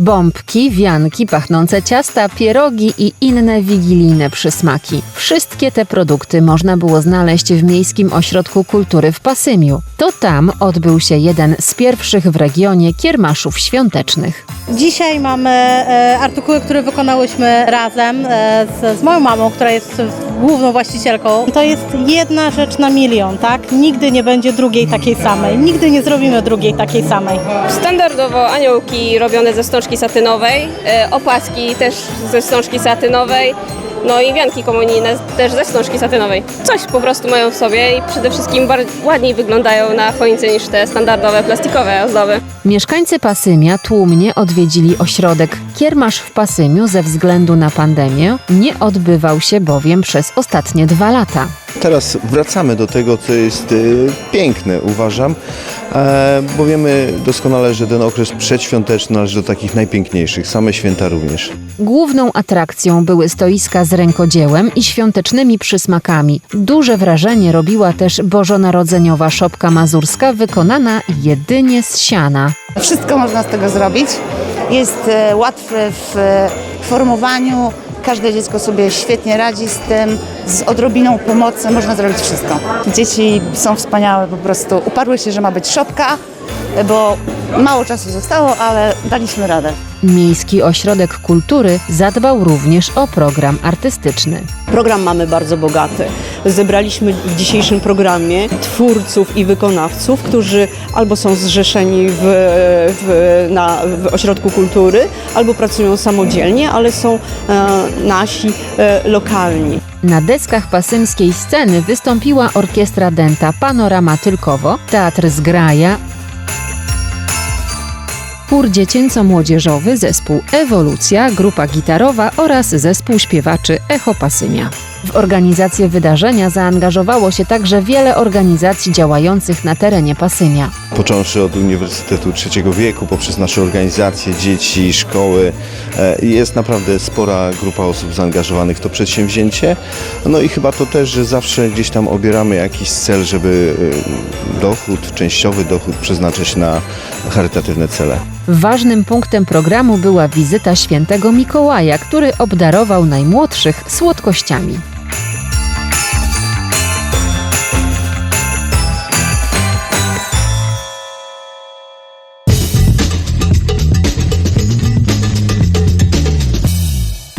Bombki, wianki, pachnące ciasta, pierogi i inne wigilijne przysmaki. Wszystkie te produkty można było znaleźć w Miejskim Ośrodku Kultury w Pasymiu. To tam odbył się jeden z pierwszych w regionie kiermaszów świątecznych. Dzisiaj mamy e, artykuły, które wykonałyśmy razem e, z, z moją mamą, która jest główną właścicielką. To jest jedna rzecz na milion, tak? Nigdy nie będzie drugiej takiej samej. Nigdy nie zrobimy drugiej takiej samej. Standardowo aniołki robione ze wstążki satynowej, e, opaski też ze wstążki satynowej, no i wianki komunijne też ze wstążki satynowej. Coś po prostu mają w sobie i przede wszystkim ładniej wyglądają na choince niż te standardowe plastikowe ozdoby. Mieszkańcy Pasymia tłumnie odwiedzili ośrodek. Kiermasz w Pasymiu ze względu na pandemię nie odbywał się bowiem przez ostatnie dwa lata. Teraz wracamy do tego, co jest y, piękne, uważam, e, bo wiemy doskonale, że ten okres przedświąteczny należy do takich najpiękniejszych, same święta również. Główną atrakcją były stoiska z rękodziełem i świątecznymi przysmakami. Duże wrażenie robiła też bożonarodzeniowa szopka mazurska wykonana jedynie z siana. Wszystko można z tego zrobić. Jest e, łatwe w e, formowaniu. Każde dziecko sobie świetnie radzi z tym. Z odrobiną pomocy można zrobić wszystko. Dzieci są wspaniałe, po prostu uparły się, że ma być szopka, bo mało czasu zostało, ale daliśmy radę. Miejski Ośrodek Kultury zadbał również o program artystyczny. Program mamy bardzo bogaty. Zebraliśmy w dzisiejszym programie twórców i wykonawców, którzy albo są zrzeszeni w, w, na, w ośrodku kultury, albo pracują samodzielnie, ale są e, nasi e, lokalni. Na deskach pasymskiej sceny wystąpiła orkiestra Denta Panorama Tylkowo, Teatr Zgraja, chór dziecięco-młodzieżowy, zespół Ewolucja, grupa gitarowa oraz zespół śpiewaczy Echo Pasymia. W organizację wydarzenia zaangażowało się także wiele organizacji działających na terenie Pasymia. Począwszy od Uniwersytetu Trzeciego Wieku, poprzez nasze organizacje, dzieci, szkoły, e, jest naprawdę spora grupa osób zaangażowanych w to przedsięwzięcie. No i chyba to też, że zawsze gdzieś tam obieramy jakiś cel, żeby e, dochód, częściowy dochód przeznaczać na charytatywne cele. Ważnym punktem programu była wizyta świętego Mikołaja, który obdarował najmłodszych słodkościami.